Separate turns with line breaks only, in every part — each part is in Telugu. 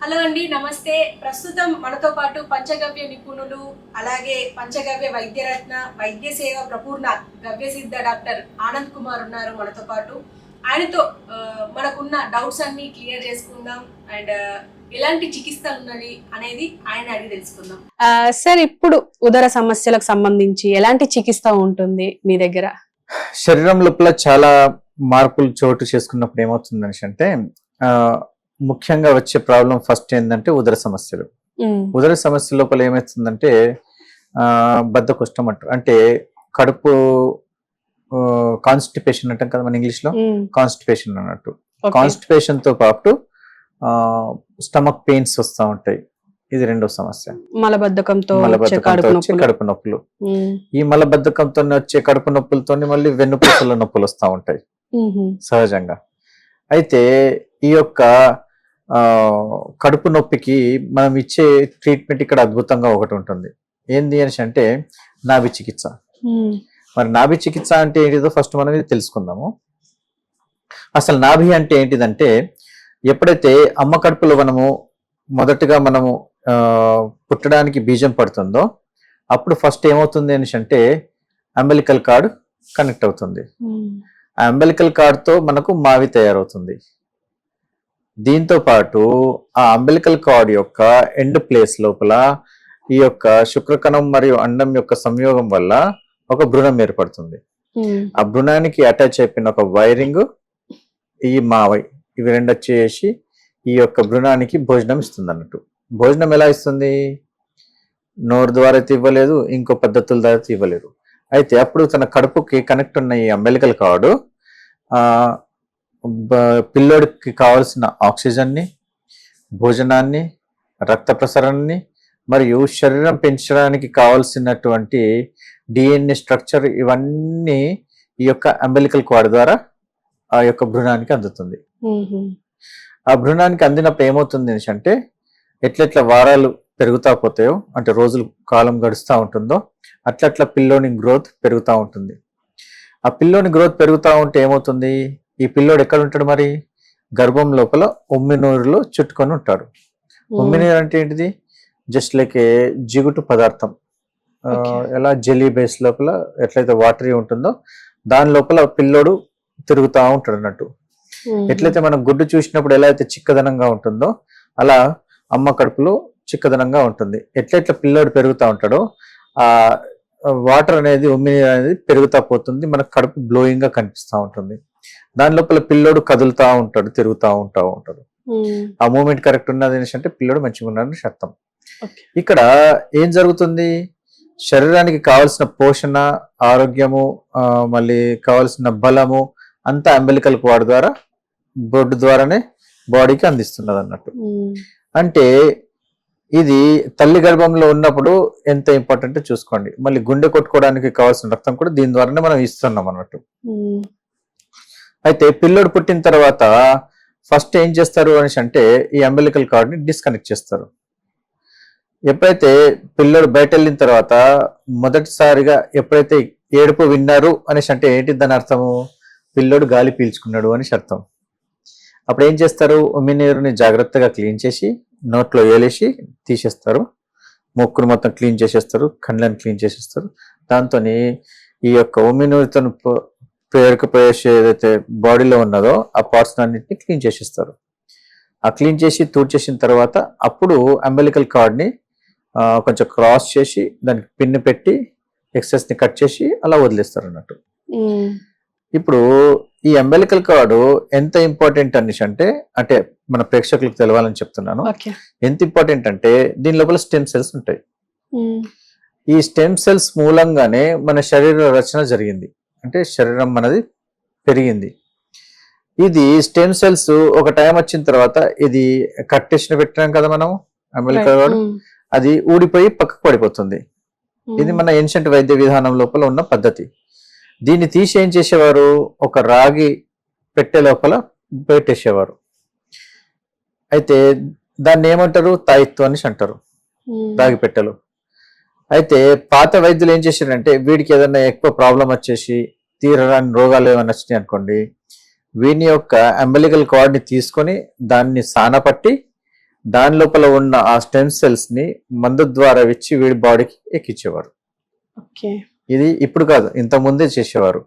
హలో అండి నమస్తే. ప్రస్తుతం మనతో పాటు పంచగవ్య నిపుణులు అలాగే పంచగవ్య వైద్యరత్న వైద్య సేవ ప్రపూర్ణ గవ్య సిద్ధ డాక్టర్ ఆనంద్ కుమార్ ఉన్నారు మనతో పాటు. ఆయనతో మనకున్న డౌట్స్ అన్ని క్లియర్ చేసుకుందాం. అండ్ ఎలాంటి చికిత్సలు ఉన్నది అనేది ఆయన అడిగి తెలుసుకుందాం.
ఆ, సార్ ఇప్పుడు ఉదర సమస్యలకు సంబంధించి ఎలాంటి చికిత్స ఉంటుంది మీ దగ్గర?
శరీరం లోపల చాలా మార్పులు చోటు చేసుకున్నప్పుడు ఏమవుతుంది అంటే ఆ, ముఖ్యంగా వచ్చే ప్రాబ్లం ఫస్ట్ ఏంటంటే ఉదర సమస్యలు. ఉదర సమస్య లోపల ఏమవుతుందంటే ఆ, బద్ధకొష్టం అంటారు. అంటే కడుపు కాన్స్టిపేషన్ అంటాం కదా మన
ఇంగ్లీష్లో
కాన్స్టిపేషన్ అన్నట్టు. కాన్స్టిపేషన్తో పాటు స్టమక్ పెయిన్స్ వస్తూ ఉంటాయి. ఇది రెండో సమస్య.
మలబద్ధకంతో వచ్చే
మలబద్ధకంతో
కడుపు నొప్పులు.
ఈ మలబద్ధకంతో వచ్చే కడుపు నొప్పులతో మళ్ళీ వెన్నుపూసల నొప్పులు వస్తూ ఉంటాయి. సహజంగా. అయితే ఈ యొక్క కడుపు నొప్పికి మనం ఇచ్చే ట్రీట్మెంట్ ఇక్కడ అద్భుతంగా ఒకటి ఉంటుంది. ఏంది అనేసి అంటే నాభి చికిత్స. మరి నాభి చికిత్స అంటే ఏంటిదో ఫస్ట్ మనం ఇది తెలుసుకుందాము. అసలు నాభి అంటే ఏంటిదంటే ఎప్పుడైతే అమ్మ కడుపులో మనము మొదటగా మనము పుట్టడానికి బీజం పడుతుందో అప్పుడు ఫస్ట్ ఏమవుతుంది అనేసి అంటే అంబలికల్ కార్డ్ కనెక్ట్ అవుతుంది. ఆ అంబలికల్ కార్డ్తో మనకు మావి తయారవుతుంది. దీంతో పాటు ఆ అంబలికల్ కార్డ్ యొక్క ఎండ్ ప్లేస్ లోపల ఈ యొక్క శుక్రకణం మరియు అండం యొక్క సంయోగం వల్ల ఒక భ్రూణం ఏర్పడుతుంది.
ఉమ్,
ఆ భ్రూణానికి అటాచ్ అయిపోయిన ఒక వైరింగ్ ఈ మావై ఇవి రెండు వచ్చేసి ఈ యొక్క భ్రూణానికి భోజనం ఇస్తుంది అన్నట్టు భోజనం ఎలా ఇస్తుంది? నోరు ద్వారా అయితే ఇవ్వలేదు ఇంకో పద్ధతుల ద్వారా ఇవ్వలేదు. అయితే అప్పుడు తన కడుపుకి కనెక్ట్ ఉన్న ఈ అంబెలికల్ కార్డు పిల్లోడికి కావాల్సిన ఆక్సిజన్ని భోజనాన్ని రక్త ప్రసరణని మరియు శరీరం పెంచడానికి కావాల్సినటువంటి డిఎన్ఏ స్ట్రక్చర్ ఇవన్నీ ఈ యొక్క అంబెలికల్ కార్డ్ ద్వారా ఆ యొక్క భ్రూణానికి అందుతుంది. ఆ భ్రూణానికి అందినప్పుడు ఏమవుతుంది అంటే ఎట్లెట్లా వారాలు పెరుగుతా పోతాయో అంటే రోజులు కాలం గడుస్తూ ఉంటుందో అట్లట్లా పిల్లోని గ్రోత్ పెరుగుతూ ఉంటుంది. ఆ పిల్లోని గ్రోత్ పెరుగుతూ ఉంటే ఏమవుతుంది? ఈ పిల్లోడు ఎక్కడ ఉంటాడు మరి? గర్భం లోపల ఉమ్మినూరులో చుట్టుకొని ఉంటాడు.
ఉమ్,
ఉమ్మినీరు అంటే ఏంటిది? జస్ట్ లైక్ ఏ జిగుటు పదార్థం. ఎలా జెల్లీ బేస్ లోపల ఎట్లయితే వాటరీ ఉంటుందో దాని లోపల పిల్లోడు తిరుగుతూ ఉంటాడు అన్నట్టు. ఎట్లయితే మనం గుడ్డు చూసినప్పుడు ఎలా అయితే చిక్కదనంగా ఉంటుందో అలా అమ్మ కడుపులో చిక్కదనంగా ఉంటుంది. ఎట్లెట్లా పిల్లోడు పెరుగుతూ ఉంటాడో ఆ వాటర్ అనేది ఉమ్మిని అనేది పెరుగుతా పోతుంది. మనకు కడుపు బ్లోయింగ్గా కనిపిస్తూ ఉంటుంది. దాని లోపల పిల్లోడు కదులుతా ఉంటాడు తిరుగుతూ ఉంటా ఉంటాడు. ఆ మూమెంట్ కరెక్ట్ ఉన్నది అనేసి అంటే పిల్లోడు మంచిగా ఉన్నాడని అర్థం. ఇక్కడ ఏం జరుగుతుంది? శరీరానికి కావలసిన పోషణ ఆరోగ్యము మళ్ళీ కావలసిన బలము అంతా అంబెలికల్ వాడి ద్వారా బొడ్డు ద్వారానే బాడీకి అందిస్తున్నది అన్నట్టు. అంటే ఇది తల్లి గర్భంలో ఉన్నప్పుడు ఎంత ఇంపార్టెంట్ చూసుకోండి. మళ్ళీ గుండె కొట్టుకోవడానికి కావాల్సిన రక్తం కూడా దీని ద్వారానే మనం ఇస్తున్నాం అన్నట్టు. అయితే పిల్లోడు పుట్టిన తర్వాత ఫస్ట్ ఏం చేస్తారు అనేసి అంటే ఈ అంబెలికల్ కార్డ్ని డిస్కనెక్ట్ చేస్తారు. ఎప్పుడైతే పిల్లోడు బయట వెళ్ళిన తర్వాత మొదటిసారిగా ఎప్పుడైతే ఏడుపు విన్నారు అనేసి అంటే ఏంటి దాని అర్థము? పిల్లోడు గాలి పీల్చుకున్నాడు అనేసి అర్థం. అప్పుడు ఏం చేస్తారు? ఉమ్మినీరుని జాగ్రత్తగా క్లీన్ చేసి నోట్లో వేలేసి తీసేస్తారు. ముక్కును మొత్తం క్లీన్ చేసేస్తారు. కళ్ళని క్లీన్ చేసేస్తారు. దాంతో ఈ యొక్క ఉమ్మినీరుతో పేరుకుపోయే ఏదైతే బాడీలో ఉన్నదో ఆ పార్ట్స్ అన్నింటినీ క్లీన్ చేసేస్తారు. ఆ క్లీన్ చేసి తూడ్చేసిన తర్వాత అప్పుడు అంబెలికల్ కార్డ్ని కొంచెం క్రాస్ చేసి దానికి పిన్ పెట్టి ఎక్సెస్ని కట్ చేసి అలా వదిలేస్తారు అన్నట్టు ఇప్పుడు ఈ అంబెలికల్ కార్డు ఎంత ఇంపార్టెంట్ అనేసి అంటే అంటే మన ప్రేక్షకులకు తెలవాలని చెప్తున్నాను. ఎంత ఇంపార్టెంట్ అంటే దీని లోపల స్టెమ్ సెల్స్ ఉంటాయి. ఈ స్టెమ్ సెల్స్ మూలంగానే మన శరీర రచన జరిగింది. అంటే శరీరం మనది పెరిగింది. ఇది స్టెమ్ సెల్స్ ఒక టైం వచ్చిన తర్వాత ఇది కట్టేసిన పెట్టినాం కదా మనం కార్డు
ఉమ్,
అది ఊడిపోయి పక్కకు పడిపోతుంది.
ఉమ్,
ఇది మన ఏన్షంట్ వైద్య విధానం లోపల ఉన్న పద్ధతి. దీన్ని తీసి ఏం చేసేవారు? ఒక రాగి పెట్టె లోపల పెట్టేసేవారు. అయితే దాన్ని ఏమంటారు? తాయిత్తు అనేసి అంటారు.
ఉమ్,
రాగి పెట్టెలు. అయితే పాత వైద్యులు ఏం చేశారంటే వీడికి ఏదైనా ఎక్కువ ప్రాబ్లం వచ్చేసి తీరరాని రోగాలు ఏమైనా వచ్చినాయి అనుకోండి వీని యొక్క అంబలికల్ కార్డ్ని తీసుకొని దాన్ని సానపట్టి దాని లోపల ఉన్న ఆ స్టెమ్ సెల్స్ని మందు ద్వారా ఇచ్చి వీడి బాడీకి ఎక్కించేవారు
ఓకే.
ఇది ఇప్పుడు కాదు ఇంత ముందే చేసేవారు.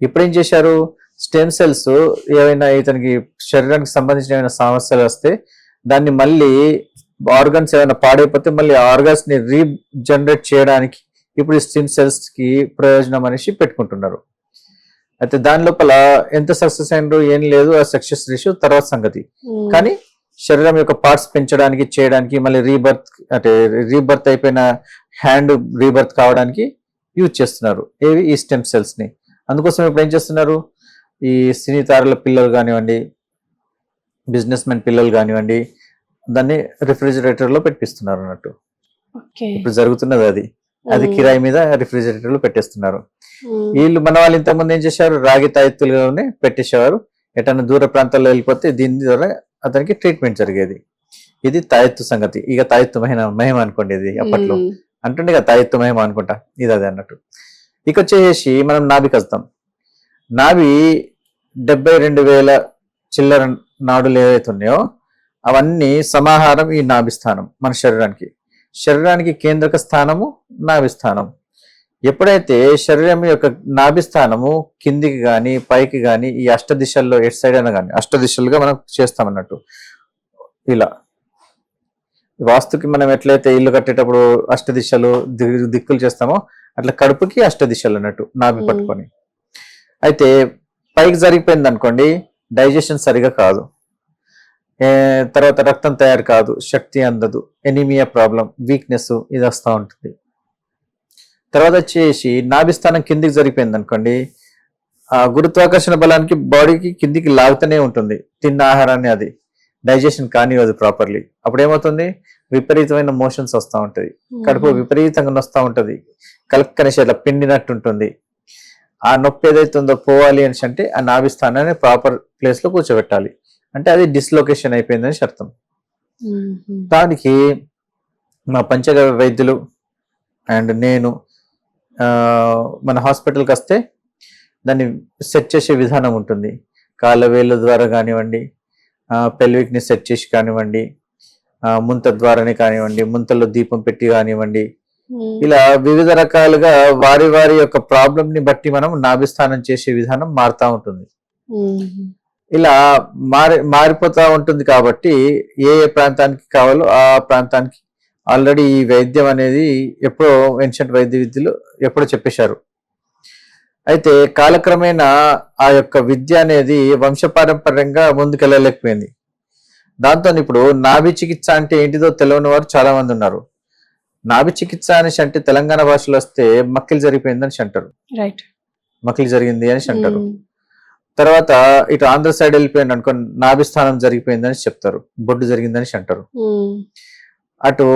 ఇప్పుడు ఏం చేశారు? స్టెమ్ సెల్స్ ఏవైనా ఇతనికి శరీరానికి సంబంధించిన ఏమైనా సమస్యలు వస్తే దాన్ని మళ్ళీ ఆర్గన్స్ ఏమైనా పాడైపోతే మళ్ళీ ఆర్గన్స్ని రీజనరేట్ చేయడానికి ఇప్పుడు ఈ స్టెమ్ సెల్స్కి ప్రయోజనం అనేసి పెట్టుకుంటున్నారు. అయితే దాని లోపల ఎంత సక్సెస్ అయినారు ఏం లేదు ఆ సక్సెస్ రేషియో తర్వాత సంగతి.
ఉమ్.
కానీ శరీరం యొక్క పార్ట్స్ పెంచడానికి చేయడానికి మళ్ళీ రీబర్త్ అంటే రీబర్త్ అయిపోయిన హ్యాండ్ రీబర్త్ కావడానికి యూజ్ చేస్తున్నారు. ఏవి? ఈ స్టెమ్ సెల్స్ని అందుకోసం ఇప్పుడు ఏం చేస్తున్నారు? ఈ సినీ తారల పిల్లలు కానివ్వండి బిజినెస్ మెన్ పిల్లలు కానివ్వండి దాన్ని రిఫ్రిజిరేటర్లో పెట్టిస్తున్నారు అన్నట్టు ఇప్పుడు జరుగుతున్నది అది. అది
ఉమ్.
కిరాయి మీద రిఫ్రిజిరేటర్లో పెట్టేస్తున్నారు. వీళ్ళు మన వాళ్ళు ఇంతకుముందు ఏం చేశారు? రాగి తాయెత్తులుగానే పెట్టేసేవారు. ఎటన్నా దూర ప్రాంతాల్లో వెళ్ళిపోతే దీని ద్వారా అతనికి ట్రీట్మెంట్ జరిగేది. ఇది తాయెత్తు సంగతి. ఇక తాయెత్తు మహిమ మహిమ అనుకోండి ఇది అప్పట్లో. అంటుండే కదా తాయెత్తు మహిమ అనుకుంటా. ఇది అదే అన్నట్టు. ఇక వచ్చేసి మనం నాభికి వస్తాం నాభి డెబ్బై రెండు వేల చిల్లర నాడులు ఏవైతే ఉన్నాయో అవన్నీ సమాహారం ఈ నాభి స్థానం మన శరీరానికి. శరీరానికి కేంద్రక స్థానము నాభి స్థానం. ఎప్పుడైతే శరీరం యొక్క నాభి స్థానము కిందికి గాని పైకి గాని ఈ అష్ట దిశల్లో ఎట్ సైడ్ అయినా కానీ అష్ట దిశలుగా మనం చేస్తాం అన్నట్టు ఇలా వాస్తుకి మనం ఎట్లయితే ఇల్లు కట్టేటప్పుడు అష్ట దిశలు దిక్కులు చేస్తామో అట్లా కడుపుకి అష్ట దిశలు అన్నట్టు నాభి. పట్టుకొని. అయితే పైకి జరిగిపోయింది అనుకోండి డైజెషన్ సరిగా కాదు. తర్వాత రక్తం తయారు కాదు శక్తి అందదు ఎనిమియా ప్రాబ్లం వీక్నెస్ ఇది వస్తూ ఉంటుంది. తర్వాత వచ్చేసి నాభిస్థానం కిందికి జరిగిపోయింది అనుకోండి ఆ గురుత్వాకర్షణ బలానికి బాడీకి కిందికి లాగుతూనే ఉంటుంది తిన్న ఆహారాన్ని అది డైజెషన్ కానివ్వదు ప్రాపర్లీ. అప్పుడు ఏమవుతుంది విపరీతమైన మోషన్స్ వస్తూ ఉంటది కడుపు విపరీతంగా నొస్తూ ఉంటది. కలక్కనేసి అట్లా పిండినట్టు ఉంటుంది. ఆ నొప్పి ఏదైతే ఉందో పోవాలి అని అంటే ఆ నాభి స్థానాన్ని ప్రాపర్ ప్లేస్లో కూర్చోబెట్టాలి. అంటే అది డిస్లొకేషన్ అయిపోయిందని అర్థం. దానికి మా పంచగవ్య వైద్యులు అండ్ నేను మన హాస్పిటల్కి వస్తే దాన్ని సెట్ చేసే విధానం ఉంటుంది కాళ్ళ వేళ్ళ ద్వారా కానివ్వండి పెల్విక్ని సెట్ చేసి కానివ్వండి ముంత ద్వారానే కానివ్వండి ముంతలో దీపం పెట్టి కానివ్వండి. ఇలా వివిధ రకాలుగా వారి వారి యొక్క ప్రాబ్లం ని బట్టి మనం నాభిస్థానం చేసే విధానం మారుతా ఉంటుంది. ఇలా మారి మారిపోతా ఉంటుంది కాబట్టి ఏ ఏ ప్రాంతానికి కావాలో ఆ ప్రాంతానికి ఆల్రెడీ ఈ వైద్యం అనేది ఎప్పుడో ఏన్షియంట్ వైద్య విద్యలు ఎప్పుడో చెప్పేశారు. అయితే కాలక్రమేణా ఆ యొక్క విద్య అనేది వంశపారంపర్యంగా ముందుకెళ్ళలేకపోయింది. దాంతో ఇప్పుడు నాభి చికిత్స అంటే ఏంటిదో తెలియని వారు చాలా మంది ఉన్నారు. నాభి చికిత్స అనేసి అంటే తెలంగాణ భాషలో వస్తే మక్కిలు జరిగిపోయింది అని అంటారు.
రైట్
మక్కిలు జరిగింది అని అంటారు.
ఉమ్.
తర్వాత ఇటు ఆంధ్ర సైడ్ వెళ్ళిపోయింది అనుకో నాభిస్థానం జరిగిపోయిందని చెప్తారు. బొడ్డు జరిగిందని అంటారు.
ఉమ్.
అటు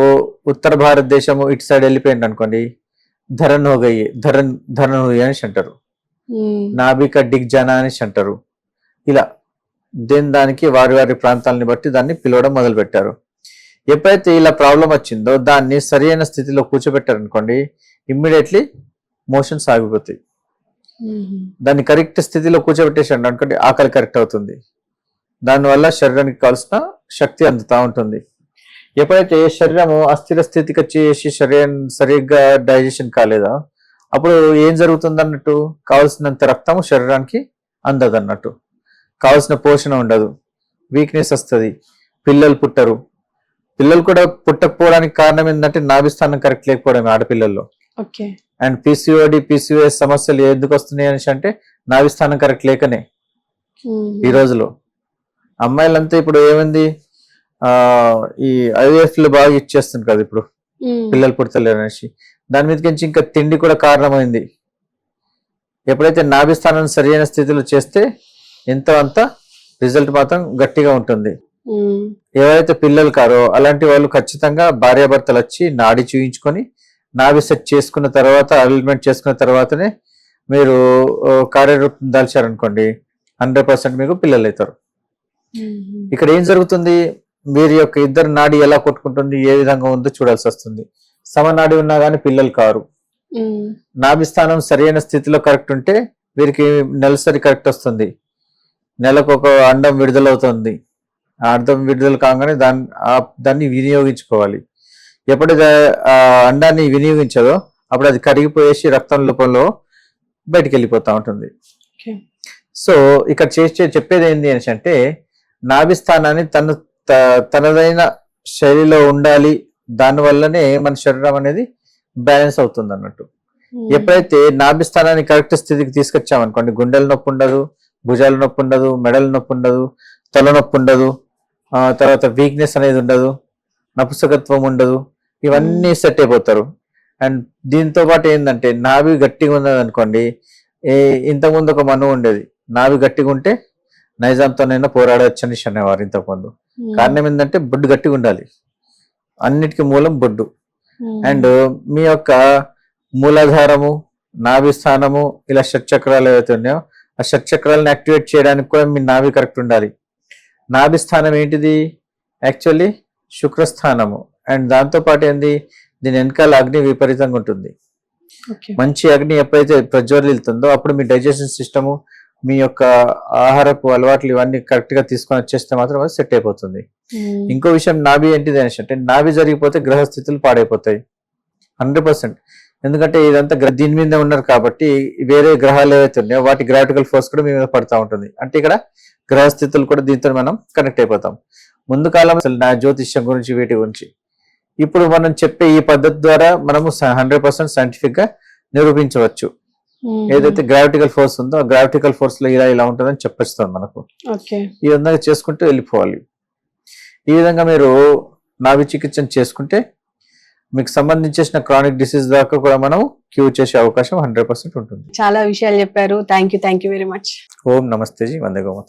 ఉత్తర భారతదేశము ఇటు సైడ్ వెళ్ళిపోయింది అనుకోండి ధరన్ హోగయ్యి ధరన్ ధరన్ హోయి అని అంటారు. నాభిక డిగ్జన అని అంటారు. ఇలా దేని దానికి వారి వారి ప్రాంతాలని బట్టి దాన్ని పిలవడం మొదలు పెట్టారు ఎప్పుడైతే ఇలా ప్రాబ్లం వచ్చిందో దాన్ని సరైన స్థితిలో కూర్చోబెట్టారు అనుకోండి ఇమ్మీడియట్లీ మోషన్స్ ఆగిపోతాయి. దాన్ని కరెక్ట్ స్థితిలో కూర్చోబెట్టేసాడు అనుకోండి ఆకలి కరెక్ట్ అవుతుంది. దానివల్ల శరీరానికి కావాల్సిన శక్తి అందుతా ఉంటుంది. ఎప్పుడైతే శరీరము అస్థిర స్థితికి వచ్చేసి శరీరం సరిగ్గా డైజెషన్ కాలేదా? అప్పుడు ఏం జరుగుతుంది అన్నట్టు కావలసినంత రక్తము శరీరానికి అందదు అన్నట్టు కావలసిన పోషణ ఉండదు. వీక్నెస్ వస్తుంది. పిల్లలు పుట్టరు. పిల్లలు కూడా పుట్టకపోవడానికి కారణం ఏంటంటే నాభిస్థానం కరెక్ట్ లేకపోవడం ఆడపిల్లల్లో.
ఓకే.
అండ్ పీసీఓడి పీసీఓఎస్ సమస్యలు ఎందుకు వస్తున్నాయి అనేసి అంటే నాభిస్థానం కరెక్ట్ లేకనే. ఈ రోజులో. అమ్మాయిలంతా ఇప్పుడు ఏమైంది? ఈ ఐవీఎఫ్లో బాగా ఇచ్చేస్తుంది కదా ఇప్పుడు. పిల్లలు పుడతలేరు అనేసి దాని మీదకించి ఇంకా తిండి కూడా కారణమైంది ఎప్పుడైతే నాభిస్థానం సరైన స్థితిలో చేస్తే ఎంతో అంత రిజల్ట్ మాత్రం గట్టిగా ఉంటుంది. ఎవరైతే పిల్లలు కారో అలాంటి వాళ్ళు ఖచ్చితంగా భార్యాభర్తలు వచ్చి నాడి చూయించుకొని నాభి సెట్ చేసుకున్న తర్వాత అలైన్మెంట్ చేసుకున్న తర్వాతనే మీరు కార్యరూపం దాల్చారనుకోండి హండ్రెడ్ పర్సెంట్ మీకు పిల్లలు అవుతారు. ఇక్కడ ఏం జరుగుతుంది వీరి యొక్క ఇద్దరు నాడి ఎలా కొట్టుకుంటుంది ఏ విధంగా ఉందో చూడాల్సి వస్తుంది. సమనాడి ఉన్నా కానీ పిల్లలు కారు.
ఉమ్.
నాభి స్థానం సరైన స్థితిలో కరెక్ట్ ఉంటే వీరికి నెలసరి కరెక్ట్ వస్తుంది. నెలకు ఒక అండం విడుదలవుతుంది. ఆ అర్థం విడుదల కాగానే దాన్ని దాన్ని వినియోగించుకోవాలి. ఎప్పుడైతే ఆ అండాన్ని వినియోగించదో అప్పుడు అది కరిగిపోయేసి రక్తం రూపంలో బయటికి వెళ్ళిపోతా ఉంటుంది. సో ఇక్కడ చేసే చెప్పేది ఏంటి అంటే నాభి స్థానాన్ని తన తనదైన శైలిలో ఉండాలి దాని వల్లనే మన శరీరం అనేది బ్యాలెన్స్ అవుతుంది అన్నట్టు ఎప్పుడైతే నాభి స్థానాన్ని కరెక్ట్ స్థితికి తీసుకొచ్చామనుకోండి గుండెల నొప్పి ఉండదు భుజాల నొప్పి ఉండదు మెడల నొప్పి ఉండదు తల నొప్పి ఉండదు ఆ తర్వాత వీక్నెస్ అనేది ఉండదు నపుసకత్వం ఉండదు ఇవన్నీ సెట్ అయిపోతారు. అండ్ దీంతో పాటు ఏంటంటే నాభి గట్టిగా ఉన్నది అనుకోండి ఏ ఇంతకుముందు ఒక మనువు ఉండేది నాభి గట్టిగా ఉంటే నైజాంతోనైనా పోరాడవచ్చు అనేసి అనేవారు ఇంతకుముందు. కారణం ఏంటంటే బొడ్డు గట్టిగా ఉండాలి. అన్నిటికీ మూలం బొడ్డు. అండ్ మీ యొక్క మూలాధారము నాభి స్థానము ఇలా షట్చక్రాలు ఏవైతే ఉన్నాయో ఆ షట్చక్రాలను యాక్టివేట్ చేయడానికి కూడా మీ నాభి కరెక్ట్ ఉండాలి. నాభి స్థానం ఏంటిది? యాక్చువల్లీ శుక్రస్థానము. అండ్ దాంతో పాటు ఏంది? దీని వెనకాల అగ్ని విపరీతంగా ఉంటుంది. మంచి అగ్ని ఎప్పుడైతే ప్రజ్వలిస్తుందో అప్పుడు మీ డైజెషన్ సిస్టము మీ యొక్క ఆహారపు అలవాట్లు ఇవన్నీ కరెక్ట్గా తీసుకొని వచ్చేస్తే మాత్రం అది సెట్ అయిపోతుంది. ఇంకో విషయం నాభి ఏంటిది అనేసి అంటే నాభి జరిగిపోతే గ్రహస్థితులు పాడైపోతాయి. Hundred percent. ఎందుకంటే ఇదంతా దీని మీద ఉన్నారు కాబట్టి వేరే గ్రహాలు ఏవైతే ఉన్నాయో వాటి గ్రావిటికల్ ఫోర్స్ కూడా మీ మీద పడతా ఉంటుంది. అంటే ఇక్కడ గ్రహస్థితులు కూడా దీంతో మనం కనెక్ట్ అయిపోతాం. ముందు కాలం అసలు నా జ్యోతిష్యం గురించి వీటి గురించి. ఇప్పుడు మనం చెప్పే ఈ పద్ధతి ద్వారా మనము హండ్రెడ్ పర్సెంట్ సైంటిఫిక్గా నిరూపించవచ్చు. ఏదైతే గ్రావిటికల్ ఫోర్స్ ఉందో ఆ గ్రావిటికల్ ఫోర్స్లో ఇలా ఇలా ఉంటుందని చెప్పేస్తుంది మనకు.
ఓకే.
ఈ విధంగా చేసుకుంటూ వెళ్ళిపోవాలి. ఈ విధంగా మీరు నాభి చికిత్సను చేసుకుంటే మీకు సంబంధించిన క్రానిక్ డిసీజ్ దాకా కూడా మనం క్యూర్ చేసే అవకాశం హండ్రెడ్ పర్సెంట్ ఉంటుంది.
చాలా విషయాలు చెప్పారు. Thank you thank you very much
ఓం నమస్తే జీ. వందే గోమాత